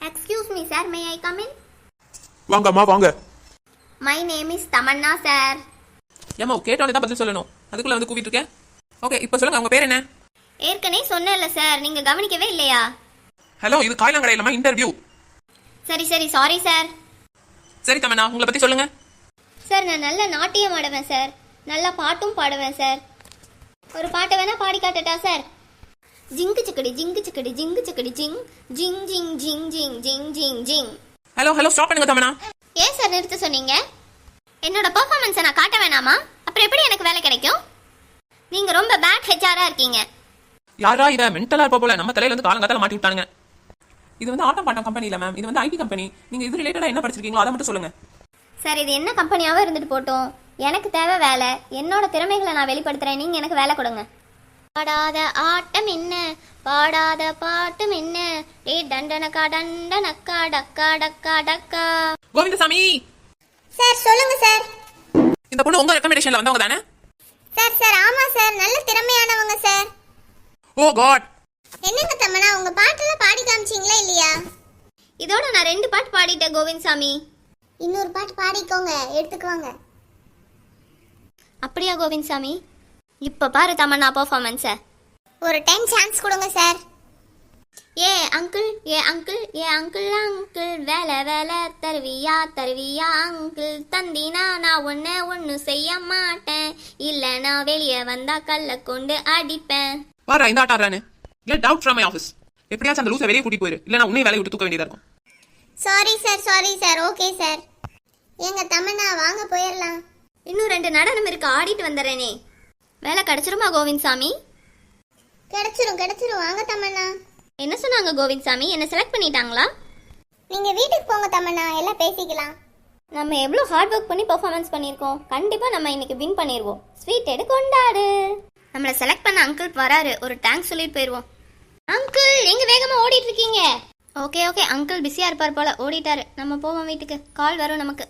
Excuse me sir may I come in வாங்கம்மா வாங்க. My name is Tamanna sir ஏமா கேட்டோன்னே தான் பதில் சொல்லணும். அதுக்குள்ள வந்து கூப்பிட்டு இருக்கேன் ஓகே இப்போ சொல்லுங்க உங்க பேர் என்ன? ஏற்கனவே சொன்னேன்ல சார் நீங்க கவனிக்கவே இல்லையா? ஹலோ இது காய்லாங்கடை இல்லாம இன்டர்வியூ சரி சரி. சாரி சார் சரி தமன்னா உங்களை பத்தி சொல்லுங்க. சார் நான் நல்ல நாட்டியம் ஆடுவேன் சார் நல்லா பாட்டும் பாடுவேன் சார் ஒரு பாட்டை வேணா பாடி காட்டட்டா சார் ஜிங்கு சிக்கடி ஜிங்கு சிக்கடி ஜிங்கு சிக்கடி ஜிங் ஜிங் ஜிங் ஜிங் ஜிங் ஜிங் ஜிங் ஜிங். ஹலோ ஹலோ ஸ்டாப் பண்ணுங்க தமன்னா ஏன் சார் நிறுத்த சொன்னீங்க? என்னோட பெர்ஃபார்மன்ஸை நான் காட்ட வேணாமா? அப்புறம் எப்படி எனக்கு வேலை கிடைக்கும்? நீங்க ரொம்ப பேட் ஹெச்ஆரா இருக்கீங்க. யாரா இத? மென்டலா இருப்ப போல. நம்ம தலையில இருந்து காலங்காத்தால மாட்டி விட்டானுங்க. இது வந்து ஆட்டம் பாட்டம் கம்பெனி இல்ல மேம் இது வந்து ஐடி கம்பெனி நீங்க இது ரிலேட்டடா என்ன படிச்சிருக்கீங்களோ அதை மட்டும் சொல்லுங்க. சார் இது என்ன கம்பெனியாவே இருந்துட்டு போட்டோம். எனக்கு தேவை வேலை. என்னோட திறமைகளை நான் வெளிப்படுத்துறேன். நீங்க எனக்கு வேலை கொடுங்க. பாடாத ஆட்டம் என்ன? பாடாத பாட்டும் என்ன? டே டண்டனக்கா டண்டனக்கா டக்கா டக்கா டக்கா. கோவிந்தசாமி! சார் சொல்லுங்க சார். இந்த பொண்ணு உங்க ரெக்கமெண்டேஷன்ல வந்தவங்க தானே? சார் சார் ஆமா சார். நல்ல திறமையானவங்க சார். ஓ காட். என்னங்க தம்மனா உங்க பாட்டெல்லாம் பாடி காமிச்சீங்களா இல்லையா? இதோட நான் ரெண்டு பாட்டு பாடிட்டேன் கோவிந்த் சாமி இன்னொரு பாட்டு பாடிக்கோங்க எடுத்துக்குவாங்க அப்படியா கோவிந்த் சாமி இப்ப பாரு தமன்னா பெர்ஃபார்மன்ஸ ஒரு டைம் சான்ஸ் கொடுங்க சார் ஏ அங்கிள் ஏ அங்கிள் ஏ அங்கிள் அங்கிள் வேலை வேலை தருவியா தருவியா அங்கிள் தந்தினா நான் ஒன்ன ஒன்றும் செய்ய மாட்டேன். இல்லை நான் வெளியே வந்தா கல்ல கொண்டு அடிப்பேன். வாரா இந்த ஆட்டாரானு get out from my office எப்படியாச்சும் அந்த லூசை வெளியே கூட்டி போயிரு. இல்ல நான் உன்னையும் வேலையை விட்டு தூக்க வேண்டியதா இருக்கும். Sorry sir sorry sir okay sir எங்க தமன்னா வாங்க போயிடலாம் இன்னும் ரெண்டு நடனம் இருக்கு. ஆடிட்டு வந்துடுறேனே. வேலை கிடைச்சிருமா கோவிந்த் சாமி கிடைச்சிரும் கிடைச்சிரும். வாங்க தமன்னா. என்ன சொன்னாங்க கோவிந்த் சாமி என்ன செலக்ட் பண்ணிட்டாங்களா? நீங்க வீட்டுக்கு போங்க தமன்னா எல்லாம் பேசிக்கலாம். நம்ம எவ்வளோ ஹார்ட் ஒர்க் பண்ணி பெர்ஃபார்மன்ஸ் பண்ணியிருக்கோம். கண்டிப்பாக நம்ம இன்னைக்கு வின் பண்ணிடுவோம் ஸ்வீட் எடு கொண்டாடு. நம்மளை செலக்ட் பண்ண அங்கிள் வராரு. ஒரு தேங்க்ஸ் சொல்லிட்டு போயிடுவோம் அங்கிள் எங்க வேகமா ஓடிட்டு இருக்கீங்க? ஓகே ஓகே அங்கிள் பிஸியா இருப்பார் போல. ஓடிட்டாரு. நம்ம போவோம் வீட்டுக்கு. கால் வரும் நமக்கு.